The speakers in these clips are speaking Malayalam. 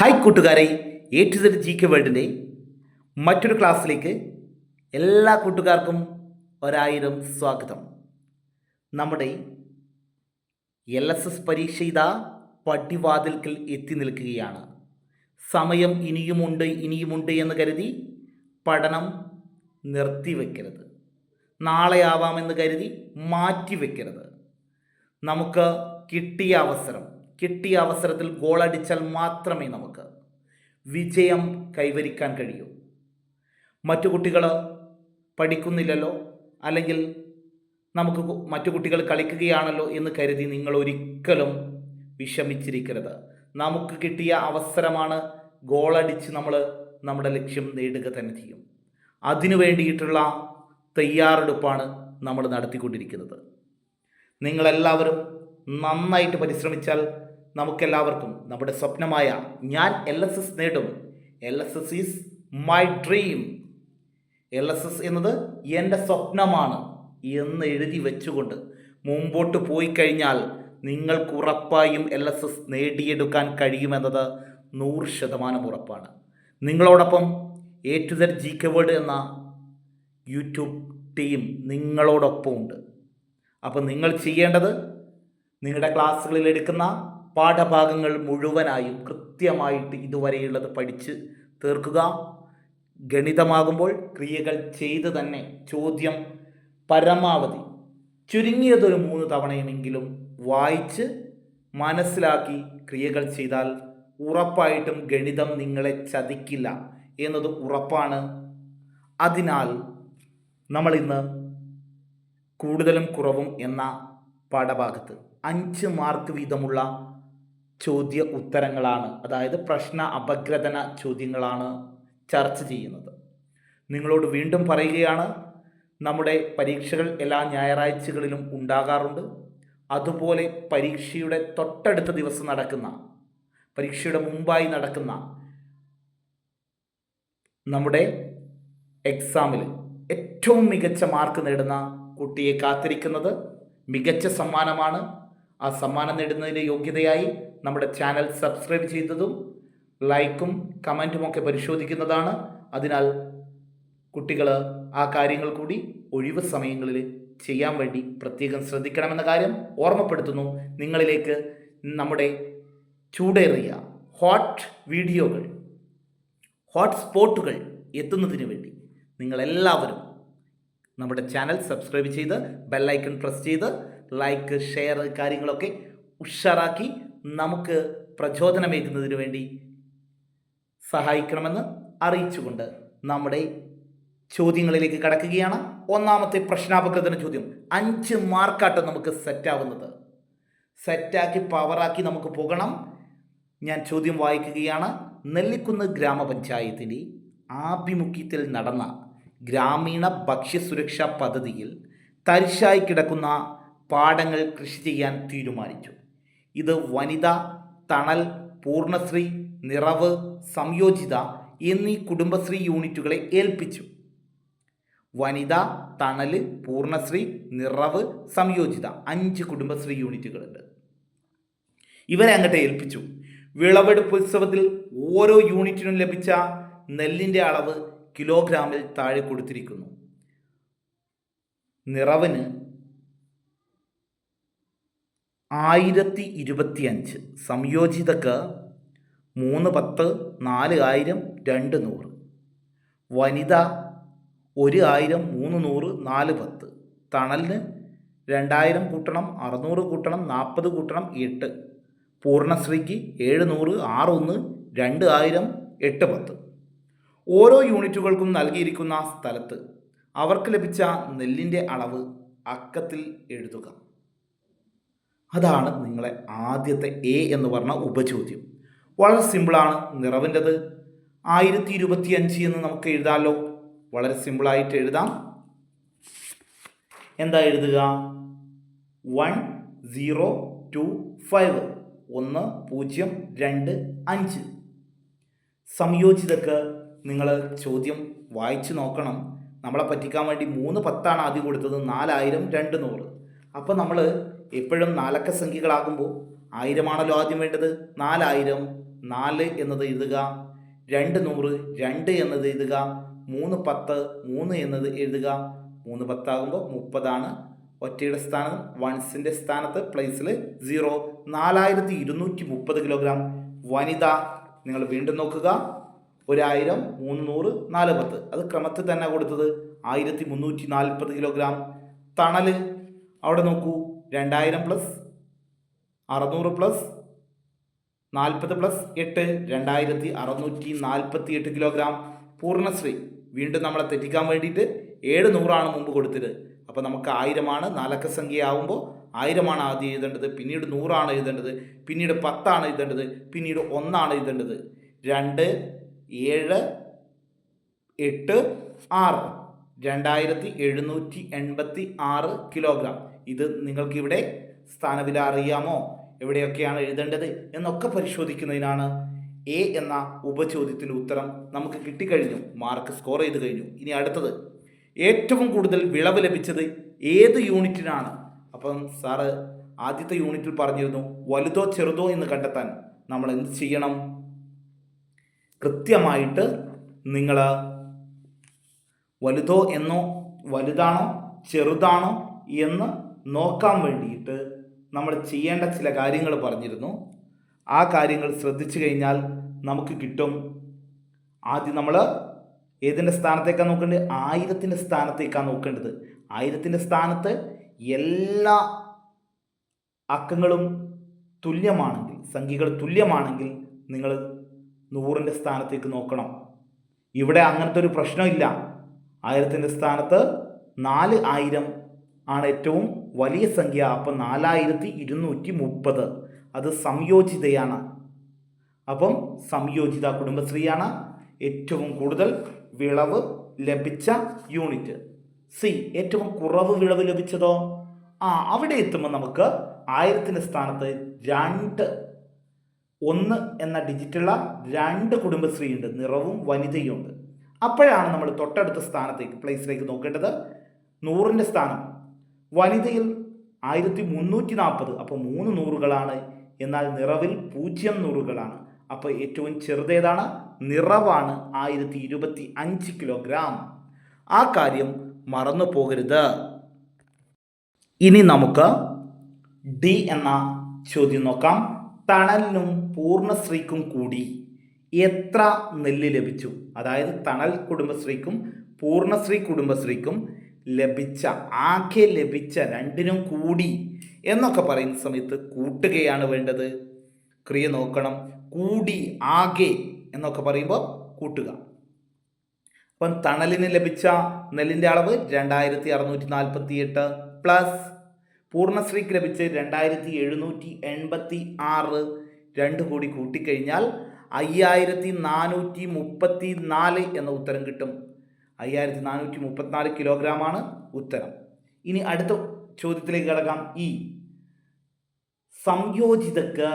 ഹായ് കൂട്ടുകാരെ. എ ടു സെഡ് ജി കെ വേൾഡിന്റെ മറ്റൊരു ക്ലാസ്സിലേക്ക് എല്ലാ കൂട്ടുകാർക്കും ഒരായിരം സ്വാഗതം. നമ്മുടെ എൽ എസ് എസ് പരീക്ഷ ഇതാ പടിവാതിൽക്കൽ എത്തി നിൽക്കുകയാണ്. സമയം ഇനിയുമുണ്ട് ഇനിയുമുണ്ട് എന്ന് കരുതി പഠനം നിർത്തിവെക്കരുത് നാളെ ആവാമെന്ന് കരുതി മാറ്റിവെക്കരുത് നമുക്ക് കിട്ടിയ അവസരം കിട്ടിയ അവസരത്തിൽ ഗോളടിച്ചാൽ മാത്രമേ നമുക്ക് വിജയം കൈവരിക്കാൻ കഴിയൂ. മറ്റു കുട്ടികൾ പഠിക്കുന്നില്ലല്ലോ അല്ലെങ്കിൽ നമുക്ക് മറ്റു കുട്ടികൾ കളിക്കുകയാണല്ലോ എന്ന് കരുതി നിങ്ങൾ ഒരിക്കലും വിഷമിച്ചിരിക്കരുത്. നമുക്ക് കിട്ടിയ അവസരമാണ് ഗോളടിച്ച് നമ്മൾ നമ്മുടെ ലക്ഷ്യം നേടുക തന്നെ ചെയ്യും. അതിനു വേണ്ടിയിട്ടുള്ള തയ്യാറെടുപ്പാണ് നമ്മൾ നടത്തിക്കൊണ്ടിരിക്കുന്നത്. നിങ്ങളെല്ലാവരും നന്നായിട്ട് പരിശ്രമിച്ചാൽ നമുക്കെല്ലാവർക്കും നമ്മുടെ സ്വപ്നമായ ഞാൻ എൽ എസ് എസ് നേടും. L S S is my dream L S S എന്നത് എന്റെ സ്വപ്നമാണ് എന്ന് എഴുതി വെച്ചുകൊണ്ട് മുമ്പോട്ട് പോയി കഴിഞ്ഞാൽ നിങ്ങൾക്ക് ഉറപ്പായും എൽ എസ് എസ് നേടിയെടുക്കാൻ കഴിയുമെന്നത് നൂറ് ശതമാനം ഉറപ്പാണ്. നിങ്ങളോടൊപ്പം A to Z GK K word എന്ന യൂട്യൂബ് ടീം നിങ്ങളോടൊപ്പം ഉണ്ട് അപ്പം നിങ്ങൾ ചെയ്യേണ്ടത് നിങ്ങളുടെ ക്ലാസ്സുകളിൽ എടുക്കുന്ന പാഠഭാഗങ്ങൾ മുഴുവനായും കൃത്യമായിട്ട് ഇതുവരെയുള്ളത് പഠിച്ച് തീർക്കുക. ഗണിതമാകുമ്പോൾ ക്രിയകൾ ചെയ്ത് തന്നെ ചോദ്യം പരമാവധി ചുരുങ്ങിയതൊരു മൂന്ന് തവണയുമെങ്കിലും വായിച്ച് മനസ്സിലാക്കി ക്രിയകൾ ചെയ്താൽ ഉറപ്പായിട്ടും ഗണിതം നിങ്ങളെ ചതിക്കില്ല എന്നത് ഉറപ്പാണ്. അതിനാൽ നമ്മളിന്ന് കൂടുതലും കുറവും എന്ന പാഠഭാഗത്ത് അഞ്ച് മാർക്ക് വീതമുള്ള ചോദ്യ ഉത്തരങ്ങളാണ്. അതായത് പ്രശ്ന അപഗ്രഥന ചോദ്യങ്ങളാണ് ചർച്ച ചെയ്യുന്നത്. നിങ്ങളോട് വീണ്ടും പറയുകയാണ് നമ്മുടെ പരീക്ഷകൾ എല്ലാ ഞായറാഴ്ചകളിലും ഉണ്ടാകാറുണ്ട്. അതുപോലെ പരീക്ഷയുടെ തൊട്ടടുത്ത ദിവസം നടക്കുന്ന പരീക്ഷയുടെ മുമ്പായി നടക്കുന്ന നമ്മുടെ എക്സാമിൽ ഏറ്റവും മികച്ച മാർക്ക് നേടുന്ന കുട്ടിയെ കാത്തിരിക്കുന്നത് മികച്ച സമ്മാനമാണ്. ആ സമ്മാനം നേടുന്നതിന്റെ യോഗ്യതയായി നമ്മുടെ ചാനൽ സബ്സ്ക്രൈബ് ചെയ്തതും ലൈക്കും കമന്റും ഒക്കെ പരിശോധിക്കുന്നതാണ്. അതിനാൽ കുട്ടികൾ ആ കാര്യങ്ങൾ കൂടി ഒഴിവ് സമയങ്ങളിൽ ചെയ്യാൻ വേണ്ടി പ്രത്യേകം ശ്രദ്ധിക്കണമെന്ന കാര്യം ഓർമ്മപ്പെടുത്തുന്നു. നിങ്ങളിലേക്ക് നമ്മുടെ ചൂടേറിയ ഹോട്ട് വീഡിയോകൾ ഹോട്ട് സ്പോട്ടുകൾ എത്തുന്നതിന് വേണ്ടി നിങ്ങളെല്ലാവരും നമ്മുടെ ചാനൽ സബ്സ്ക്രൈബ് ചെയ്ത് ബെല്ലൈക്കൺ പ്രസ് ചെയ്ത് ലൈക്ക് ഷെയർ കാര്യങ്ങളൊക്കെ ഉഷാറാക്കി നമുക്ക് പ്രചോദനമേകുന്നതിന് വേണ്ടി സഹായിക്കണമെന്ന് അറിയിച്ചുകൊണ്ട് നമ്മുടെ ചോദ്യങ്ങളിലേക്ക് കടക്കുകയാണ്. ഒന്നാമത്തെ പ്രശ്നാപകൃതന ചോദ്യം. അഞ്ച് മാർക്കാട്ട് നമുക്ക് സെറ്റാവുന്നത്. സെറ്റാക്കി പവറാക്കി നമുക്ക് പോകണം. ഞാൻ ചോദ്യം വായിക്കുകയാണ്. നെല്ലിക്കുന്ന് ഗ്രാമപഞ്ചായത്തിന്റെ ആഭിമുഖ്യത്തിൽ നടന്ന ഗ്രാമീണ ഭക്ഷ്യസുരക്ഷാ പദ്ധതിയിൽ തരിശായി കിടക്കുന്ന പാടങ്ങൾ കൃഷി ചെയ്യാൻ തീരുമാനിച്ചു. ഇത് വനിത തണൽ പൂർണശ്രീ നിറവ് സംയോജിത എന്നീ കുടുംബശ്രീ യൂണിറ്റുകളെ ഏൽപ്പിച്ചു. വനിത തണൽ പൂർണശ്രീ നിറവ് സംയോജിത അഞ്ച് കുടുംബശ്രീ യൂണിറ്റുകളുണ്ട്. ഇവരെ അങ്ങോട്ട് ഏൽപ്പിച്ചു. വിളവെടുപ്പ് ഉത്സവത്തിൽ ഓരോ യൂണിറ്റിനും ലഭിച്ച നെല്ലിന്റെ അളവ് കിലോഗ്രാമിൽ താഴെ കൊടുത്തിരിക്കുന്നു. നിറവിന് ആയിരത്തി ഇരുപത്തിയഞ്ച് സംയോജിതക്ക് മൂന്ന് പത്ത് നാല് ആയിരം രണ്ട് നൂറ്. വനിത ഒരു ആയിരം മൂന്ന് നൂറ് നാല് പത്ത്. തണലിന് രണ്ടായിരം കൂട്ടണം അറുന്നൂറ് കൂട്ടണം നാൽപ്പത് കൂട്ടണം എട്ട്. പൂർണശ്രീക്ക് എഴുന്നൂറ് നൂറ് ആറ് ഒന്ന് രണ്ട് ആയിരം എട്ട് പത്ത്. ഓരോ യൂണിറ്റുകൾക്കും നൽകിയിരിക്കുന്ന സ്ഥലത്ത് അവർക്ക് ലഭിച്ച നെല്ലിന്റെ അളവ് അക്കത്തിൽ എഴുതുക. അതാണ് നിങ്ങളെ ആദ്യത്തെ എ എന്ന് പറഞ്ഞ ഉപചോദ്യം. വളരെ സിമ്പിളാണ്. നിറവിന്റെത്. ആയിരത്തി ഇരുപത്തി അഞ്ച് എന്ന് നമുക്ക് എഴുതാമല്ലോ വളരെ സിമ്പിളായിട്ട് എഴുതാം. എന്താ എഴുതുക? One zero two five. ഒന്ന് പൂജ്യം രണ്ട് അഞ്ച്. സംയോജിതക്ക് നിങ്ങൾ ചോദ്യം വായിച്ചു നോക്കണം. നമ്മളെ പറ്റിക്കാൻ വേണ്ടി മൂന്ന് പത്താണ് ആദ്യം കൊടുത്തത്. നാലായിരം രണ്ട് നൂറ്. അപ്പോൾ നമ്മൾ എപ്പോഴും നാലക്ക സംഖ്യകളാകുമ്പോൾ ആയിരമാണല്ലോ ആദ്യം വേണ്ടത്? നാലായിരം. നാല് എന്നത് എഴുതുക. രണ്ട് നൂറ്. രണ്ട് എന്നത് എഴുതുക. മൂന്ന് പത്ത്. മൂന്ന് എന്നത് എഴുതുക. മൂന്ന് പത്താകുമ്പോൾ മുപ്പതാണ്. ഒറ്റയുടെ സ്ഥാനം വൺസിന്റെ സ്ഥാനത്ത് പ്ലേസിൽ സീറോ. നാലായിരത്തി ഇരുന്നൂറ്റി മുപ്പത് കിലോഗ്രാം. വനിത നിങ്ങൾ വീണ്ടും നോക്കുക. ഒരായിരം മൂന്ന് നൂറ് നാല് പത്ത്. അത് ക്രമത്തിൽ തന്നെ കൊടുത്തത് ആയിരത്തി മുന്നൂറ്റി നാൽപ്പത് കിലോഗ്രാം. തണൽ അവിടെ നോക്കൂ. രണ്ടായിരം പ്ലസ് അറുന്നൂറ് പ്ലസ് നാൽപ്പത് പ്ലസ് എട്ട് രണ്ടായിരത്തി അറുന്നൂറ്റി നാൽപ്പത്തി എട്ട് കിലോഗ്രാം പൂർണശ്രീ. വീണ്ടും നമ്മളെ തെറ്റിക്കാൻ വേണ്ടിയിട്ട് ഏഴ് നൂറാണ് മുമ്പ് കൊടുത്തത്. അപ്പോൾ നമുക്ക് ആയിരമാണ് നാലക്ക സംഖ്യ ആവുമ്പോൾ ആയിരമാണ് ആദ്യം എഴുതേണ്ടത് പിന്നീട് നൂറാണ് എഴുതേണ്ടത് പിന്നീട് പത്താണ് എഴുതേണ്ടത് പിന്നീട് ഒന്നാണ് എഴുതേണ്ടത്. രണ്ട് ഏഴ് എട്ട് ആറ്. രണ്ടായിരത്തി എഴുന്നൂറ്റി എൺപത്തി ആറ് കിലോഗ്രാം ഇത് നിങ്ങൾക്ക് നിങ്ങൾക്കിവിടെ സ്ഥാനവില അറിയാമോ? എവിടെയൊക്കെയാണ് എഴുതേണ്ടത്? എന്നൊക്കെ പരിശോധിക്കുന്നതിനാണ് എ എന്ന ഉപചോദ്യത്തിന്റെ ഉത്തരം നമുക്ക് കിട്ടിക്കഴിഞ്ഞു. മാർക്ക് സ്കോർ ചെയ്ത് കഴിഞ്ഞു. ഇനി അടുത്തത്. ഏറ്റവും കൂടുതൽ വിളവ് ലഭിച്ചത് ഏത് യൂണിറ്റിനാണ്? അപ്പം സാറ് ആദ്യത്തെ യൂണിറ്റിൽ പറഞ്ഞിരുന്നു വലുതോ ചെറുതോ എന്ന് കണ്ടെത്താൻ നമ്മൾ എന്ത് ചെയ്യണം? കൃത്യമായിട്ട് നിങ്ങൾ വലുതോ എന്നോ വലുതാണോ ചെറുതാണോ എന്ന് നോക്കാൻ വേണ്ടിയിട്ട് നമ്മൾ ചെയ്യേണ്ട ചില കാര്യങ്ങൾ പറഞ്ഞിരുന്നു. ആ കാര്യങ്ങൾ ശ്രദ്ധിച്ചു കഴിഞ്ഞാൽ നമുക്ക് കിട്ടും. ആദ്യം നമ്മൾ ഏതിന്റെ സ്ഥാനത്തേക്കാണ് നോക്കേണ്ടത്? ആയിരത്തിന്റെ സ്ഥാനത്തേക്കാണ് നോക്കേണ്ടത്. ആയിരത്തിന്റെ സ്ഥാനത്ത് എല്ലാ അക്കങ്ങളും തുല്യമാണെങ്കിൽ സംഖ്യകൾ തുല്യമാണെങ്കിൽ നിങ്ങൾ നൂറിന്റെ സ്ഥാനത്തേക്ക് നോക്കണം. ഇവിടെ അങ്ങനത്തെ ഒരു പ്രശ്നമില്ല. ആയിരത്തിന്റെ സ്ഥാനത്ത് നാല് ആയിരം ആണ് ഏറ്റവും വലിയ സംഖ്യ അപ്പം നാലായിരത്തി ഇരുന്നൂറ്റി മുപ്പത് അത് സംയോജിതയാണ്. അപ്പം സംയോജിത കുടുംബശ്രീയാണ് ഏറ്റവും കൂടുതൽ വിളവ് ലഭിച്ച യൂണിറ്റ്. സി ഏറ്റവും കുറവ് വിളവ് ലഭിച്ചതോ? ആ അവിടെ എത്തുമ്പോൾ നമുക്ക് ആയിരത്തിന്റെ സ്ഥാനത്ത് രണ്ട് ഒന്ന് എന്ന ഡിജിറ്റുള്ള രണ്ട് കുടുംബശ്രീ ഉണ്ട് നിറവും വനിതയും ഉണ്ട്. അപ്പോഴാണ് നമ്മൾ തൊട്ടടുത്ത സ്ഥാനത്തേക്ക് പ്ലേസിലേക്ക് നോക്കേണ്ടത്. നൂറിന്റെ സ്ഥാനം. വനിതയിൽ ആയിരത്തി മുന്നൂറ്റി നാൽപ്പത്. അപ്പോൾ മൂന്ന് നൂറുകളാണ്. എന്നാൽ നിറവിൽ പൂജ്യം നൂറുകളാണ്. അപ്പോൾ ഏറ്റവും ചെറുതേതാണ്. നിറവാണ് ആയിരത്തി ഇരുപത്തി അഞ്ച് കിലോഗ്രാം. ആ കാര്യം മറന്നു പോകരുത്. ഇനി നമുക്ക് ഡി എന്ന ചോദ്യം നോക്കാം. തണലിനും പൂർണശ്രീക്കും കൂടി എത്ര നെല്ല് ലഭിച്ചു? അതായത് തണൽ കുടുംബശ്രീക്കും പൂർണശ്രീ കുടുംബശ്രീക്കും ലഭിച്ച ആകെ ലഭിച്ച രണ്ടിനും കൂടി എന്നൊക്കെ പറയുന്ന സമയത്ത് കൂട്ടുകയാണ് വേണ്ടത്. ക്രിയ നോക്കണം. കൂടി ആകെ എന്നൊക്കെ പറയുമ്പോൾ കൂട്ടുക. അപ്പം തണലിന് ലഭിച്ച നെല്ലിന്റെ അളവ് രണ്ടായിരത്തി അറുന്നൂറ്റി നാൽപ്പത്തി എട്ട് പ്ലസ് പൂർണശ്രീക്ക് ലഭിച്ച് രണ്ടായിരത്തി എഴുന്നൂറ്റി എൺപത്തി ആറ് രണ്ട് കൂടി കൂട്ടിക്കഴിഞ്ഞാൽ അയ്യായിരത്തി നാനൂറ്റി മുപ്പത്തി നാല് എന്ന ഉത്തരം കിട്ടും. അയ്യായിരത്തി നാനൂറ്റി മുപ്പത്തിനാല് കിലോഗ്രാമാണ് ഉത്തരം. ഇനി അടുത്ത ചോദ്യത്തിലേക്ക് കിടക്കാം. ഈ സംയോജിതക്ക്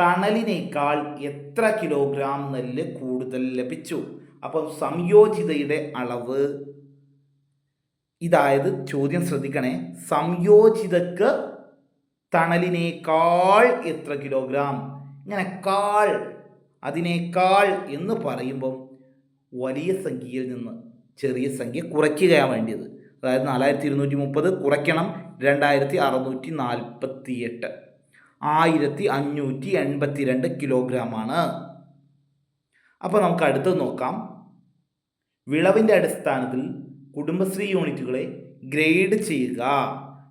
തണലിനേക്കാൾ എത്ര കിലോഗ്രാം നെല്ല് കൂടുതൽ ലഭിച്ചു? അപ്പം സംയോജിതയുടെ അളവ് ഇതായത് ചോദ്യം ശ്രദ്ധിക്കണേ. സംയോജിതക്ക് തണലിനേക്കാൾ എത്ര കിലോഗ്രാം? ഇങ്ങനെ കാൾ അതിനേക്കാൾ എന്ന് പറയുമ്പം വലിയ സംഖ്യയിൽ നിന്ന് ചെറിയ സംഖ്യ കുറയ്ക്കുകയാണ് വേണ്ടിയത്. അതായത് നാലായിരത്തി ഇരുന്നൂറ്റി മുപ്പത് കുറയ്ക്കണം രണ്ടായിരത്തി അറുന്നൂറ്റി നാൽപ്പത്തി എട്ട് ആയിരത്തി അഞ്ഞൂറ്റി എൺപത്തി രണ്ട് കിലോഗ്രാമാണ്. അപ്പോൾ നമുക്ക് അടുത്തത് നോക്കാം. വിളവിന്റെ അടിസ്ഥാനത്തിൽ കുടുംബശ്രീ യൂണിറ്റുകളെ ഗ്രേഡ് ചെയ്യുക.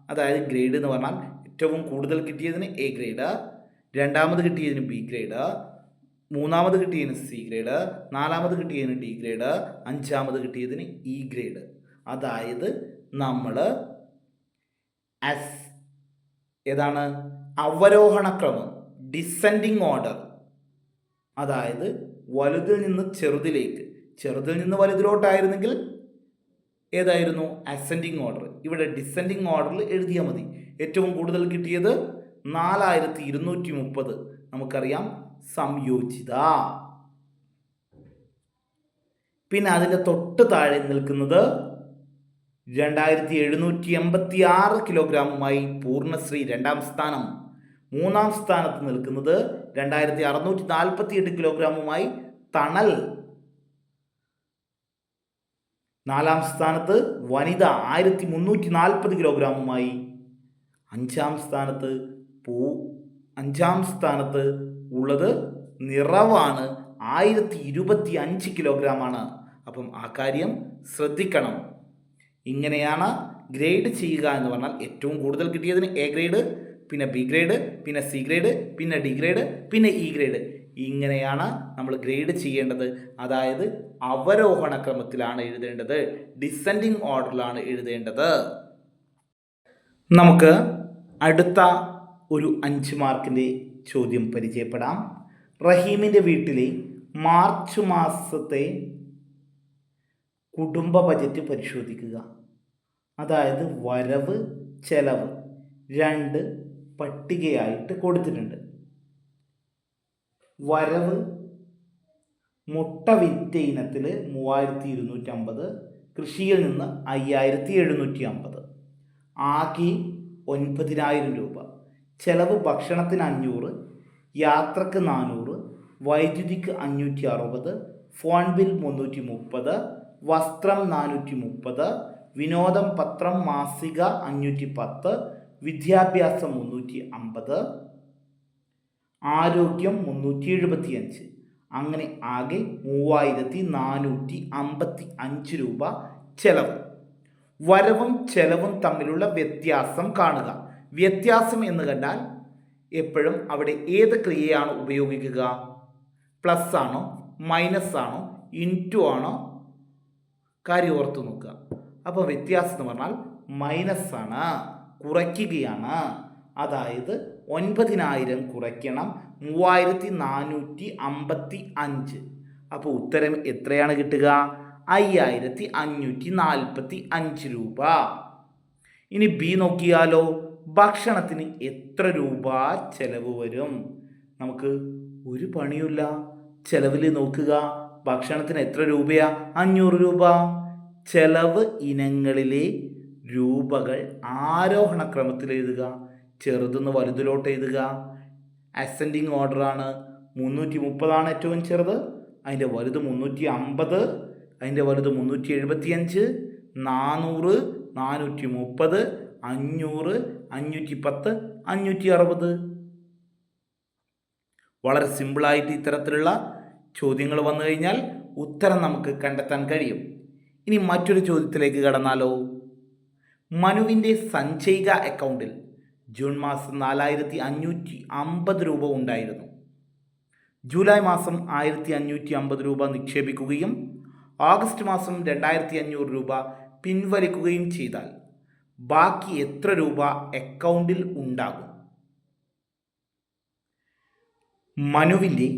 അതായത് ഗ്രേഡ് എന്ന് പറഞ്ഞാൽ ഏറ്റവും കൂടുതൽ കിട്ടിയതിന് എ ഗ്രേഡ് രണ്ടാമത് കിട്ടിയതിന് ബി ഗ്രേഡ് മൂന്നാമത് കിട്ടിയതിന് സി ഗ്രേഡ് നാലാമത് കിട്ടിയതിന് ഡി ഗ്രേഡ് അഞ്ചാമത് കിട്ടിയതിന് ഇ ഗ്രേഡ്. അതായത് നമ്മൾ അസ് ഏതാണ്? അവരോഹണക്രമം ഡിസെൻഡിങ് ഓർഡർ. അതായത് വലുതിൽ നിന്ന് ചെറുതിലേക്ക്. ചെറുതിൽ നിന്ന് വലുതിലോട്ടായിരുന്നെങ്കിൽ ഏതായിരുന്നു? അസെൻഡിങ് ഓർഡർ ഇവിടെ ഡിസെൻഡിങ് ഓർഡറിൽ എഴുതിയാൽ മതി. ഏറ്റവും കൂടുതൽ കിട്ടിയത് നാലായിരത്തി ഇരുന്നൂറ്റി മുപ്പത്. നമുക്കറിയാം സംയോജിത. പിന്നെ അതിന്റെ തൊട്ട് താഴെ നിൽക്കുന്നത് രണ്ടായിരത്തി എഴുന്നൂറ്റി എൺപത്തി ആറ് കിലോഗ്രാമുമായി പൂർണശ്രീ രണ്ടാം സ്ഥാനം. മൂന്നാം സ്ഥാനത്ത് നിൽക്കുന്നത് രണ്ടായിരത്തി അറുന്നൂറ്റി നാൽപ്പത്തി എട്ട് കിലോഗ്രാമുമായി തണൽ. നാലാം സ്ഥാനത്ത് വനിത ആയിരത്തി മുന്നൂറ്റി നാൽപ്പത് കിലോഗ്രാമുമായി അഞ്ചാം സ്ഥാനത്ത് പൂ അഞ്ചാം സ്ഥാനത്ത് ഉള്ളത് നിറവാണ്. ആയിരത്തി ഇരുപത്തി അഞ്ച് കിലോഗ്രാമാണ്. അപ്പം ആ കാര്യം ശ്രദ്ധിക്കണം. ഇങ്ങനെയാണ് ഗ്രേഡ് ചെയ്യുക എന്ന് പറഞ്ഞാൽ ഏറ്റവും കൂടുതൽ കിട്ടിയതിന് എ ഗ്രേഡ് പിന്നെ ബി ഗ്രേഡ് പിന്നെ സി ഗ്രേഡ് പിന്നെ ഡി ഗ്രേഡ് പിന്നെ ഇ ഗ്രേഡ്. ഇങ്ങനെയാണ് നമ്മൾ ഗ്രേഡ് ചെയ്യേണ്ടത്. അതായത് അവരോഹണ ക്രമത്തിലാണ് എഴുതേണ്ടത്. ഡിസെൻഡിങ് ഓർഡറിലാണ് എഴുതേണ്ടത്. നമുക്ക് അടുത്ത ഒരു അഞ്ച് മാർക്കിന്റെ ചോദ്യം പരിചയപ്പെടാം. റഹീമിന്റെ വീട്ടിലെ മാർച്ച് മാസത്തെ കുടുംബ ബജറ്റ് പരിശോധിക്കുക. അതായത് വരവ് ചെലവ് രണ്ട് പട്ടികയായിട്ട് കൊടുത്തിട്ടുണ്ട്. വരവ് മുട്ട വിറ്റ ഇനത്തിൽ മൂവായിരത്തി ഇരുന്നൂറ്റി അമ്പത് കൃഷിയിൽ നിന്ന് അയ്യായിരത്തി എഴുന്നൂറ്റി അമ്പത് ആകെ ഒൻപതിനായിരം രൂപ. ചെലവ് ഭക്ഷണത്തിന് അഞ്ഞൂറ് യാത്രയ്ക്ക് നാനൂറ് വൈദ്യുതിക്ക് അഞ്ഞൂറ്റി അറുപത് ഫോൺ ബിൽ മുന്നൂറ്റി മുപ്പത് വസ്ത്രം നാനൂറ്റി മുപ്പത് വിനോദം പത്രം മാസിക അഞ്ഞൂറ്റി പത്ത് വിദ്യാഭ്യാസം മുന്നൂറ്റി അമ്പത് ആരോഗ്യം മുന്നൂറ്റി എഴുപത്തിയഞ്ച് അങ്ങനെ ആകെ മൂവായിരത്തി നാനൂറ്റി അമ്പത്തി അഞ്ച് രൂപ ചെലവ്. വരവും ചെലവും തമ്മിലുള്ള വ്യത്യാസം കാണുക. വ്യത്യാസം എന്ന് കണ്ടാൽ എപ്പോഴും അവിടെ ഏത് ക്രിയയാണ് ഉപയോഗിക്കുക? പ്ലസ് ആണോ? മൈനസ് ആണോ? ഇന്റു ആണോ? കാര്യം ഓർത്ത് നോക്കുക. അപ്പോൾ വ്യത്യാസം എന്ന് പറഞ്ഞാൽ മൈനസ് ആണ് കുറയ്ക്കുകയാണ്. അതായത് ഒൻപതിനായിരം കുറയ്ക്കണം മൂവായിരത്തി നാനൂറ്റി അമ്പത്തി അഞ്ച് അപ്പോൾ ഉത്തരം എത്രയാണ് കിട്ടുക? അയ്യായിരത്തി അഞ്ഞൂറ്റി നാൽപ്പത്തി അഞ്ച് രൂപ. ഇനി ബി നോക്കിയാലോ? ഭക്ഷണത്തിന് എത്ര രൂപ ചെലവ് വരും? നമുക്ക് ഒരു പണിയില്ല ചെലവിൽ നോക്കുക. ഭക്ഷണത്തിന് എത്ര രൂപയാ? അഞ്ഞൂറ് രൂപ. ചെലവ് ഇനങ്ങളിലെ രൂപകൾ ആരോഹണ ക്രമത്തിൽ എഴുതുക. ചെറുതെന്ന് വലുതിലോട്ട് എഴുതുക. അസെൻഡിങ് ഓർഡറാണ് മുന്നൂറ്റി മുപ്പതാണ് ഏറ്റവും ചെറുത്. അതിന്റെ വലുത് മുന്നൂറ്റി അമ്പത് അതിന്റെ വലുത് മുന്നൂറ്റി എഴുപത്തിയഞ്ച് നാനൂറ് നാനൂറ്റി മുപ്പത് അഞ്ഞൂറ് അഞ്ഞൂറ്റി പത്ത് അഞ്ഞൂറ്റി അറുപത് വളരെ സിമ്പിളായിട്ട് ഇത്തരത്തിലുള്ള ചോദ്യങ്ങൾ വന്നു കഴിഞ്ഞാൽ ഉത്തരം നമുക്ക് കണ്ടെത്താൻ കഴിയും. ഇനി മറ്റൊരു ചോദ്യത്തിലേക്ക് കടന്നാലോ? മനുവിന്റെ സഞ്ചയിക അക്കൗണ്ടിൽ ജൂൺ മാസം നാലായിരത്തി അഞ്ഞൂറ്റി അമ്പത് രൂപ ഉണ്ടായിരുന്നു. ജൂലൈ മാസം ആയിരത്തി അഞ്ഞൂറ്റി അമ്പത് രൂപ നിക്ഷേപിക്കുകയും ഓഗസ്റ്റ് മാസം രണ്ടായിരത്തി അഞ്ഞൂറ് രൂപ പിൻവലിക്കുകയും ചെയ്താൽ ബാക്കി എത്ര രൂപ അക്കൗണ്ടിൽ ഉണ്ടാകും? മനുവിന്റെ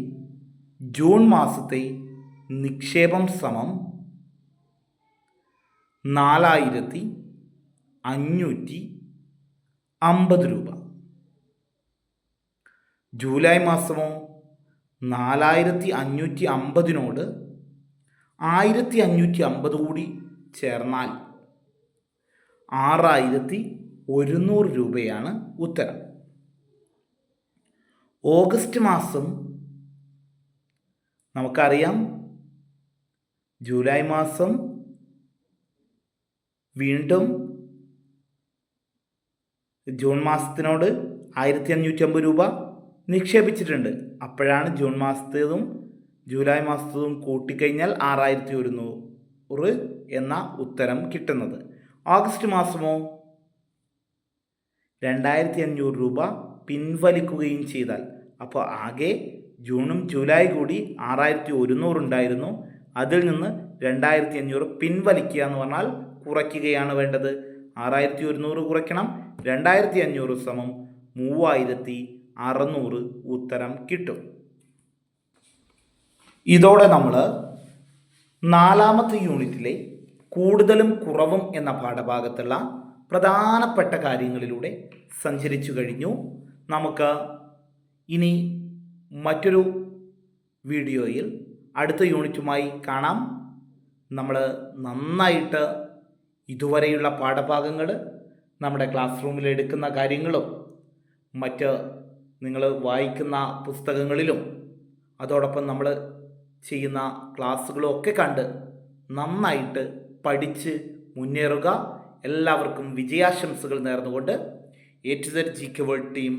ജൂൺ മാസത്തെ നിക്ഷേപം സമം നാലായിരത്തി അഞ്ഞൂറ്റി അമ്പത് രൂപ. ജൂലൈ മാസമോ നാലായിരത്തി അഞ്ഞൂറ്റി അമ്പതിനോട് ആയിരത്തി അഞ്ഞൂറ്റി അമ്പത് കൂടി ചേർന്നാൽ ആറായിരത്തി ഒരുന്നൂറ് രൂപയാണ് ഉത്തരം. ഓഗസ്റ്റ് മാസം നമുക്കറിയാം. ജൂലൈ മാസം വീണ്ടും ജൂൺ മാസത്തിനോട് ആയിരത്തി അഞ്ഞൂറ്റി അമ്പത് രൂപ നിക്ഷേപിച്ചിട്ടുണ്ട്. അപ്പോഴാണ് ജൂൺ മാസത്തേതും ജൂലൈ മാസത്തേതും കൂട്ടിക്കഴിഞ്ഞാൽ ആറായിരത്തി ഒരുന്നൂറ് എന്ന ഉത്തരം കിട്ടുന്നത്. ഓഗസ്റ്റ് മാസമോ? രണ്ടായിരത്തി അഞ്ഞൂറ് രൂപ പിൻവലിക്കുകയും ചെയ്താൽ. അപ്പോൾ ആകെ ജൂണും ജൂലൈ കൂടി ആറായിരത്തി ഒരുന്നൂറുണ്ടായിരുന്നു അതിൽ നിന്ന് രണ്ടായിരത്തി അഞ്ഞൂറ് പിൻവലിക്കുക എന്ന് പറഞ്ഞാൽ കുറയ്ക്കുകയാണ് വേണ്ടത്. ആറായിരത്തി ഒരുന്നൂറ് കുറയ്ക്കണം. രണ്ടായിരത്തി അഞ്ഞൂറ് സമം മൂവായിരത്തി അറുന്നൂറ് ഉത്തരം കിട്ടും. ഇതോടെ നമ്മൾ നാലാമത്തെ യൂണിറ്റിലെ കൂടുതലും കുറവും എന്ന പാഠഭാഗത്തുള്ള പ്രധാനപ്പെട്ട കാര്യങ്ങളിലൂടെ സഞ്ചരിച്ചു കഴിഞ്ഞു. നമുക്ക് ഇനി മറ്റൊരു വീഡിയോയിൽ അടുത്ത യൂണിറ്റുമായി കാണാം. നമ്മൾ നന്നായിട്ട് ഇതുവരെയുള്ള പാഠഭാഗങ്ങൾ നമ്മുടെ ക്ലാസ് റൂമിൽ എടുക്കുന്ന കാര്യങ്ങളും മറ്റ് നിങ്ങൾ വായിക്കുന്ന പുസ്തകങ്ങളിലും അതോടൊപ്പം നമ്മൾ ചെയ്യുന്ന ക്ലാസ്സുകളും ഒക്കെ കണ്ട് നന്നായിട്ട് പഠിച്ച് മുന്നേറുക. എല്ലാവർക്കും വിജയാശംസകൾ നേർന്നുകൊണ്ട് A to Z GK world team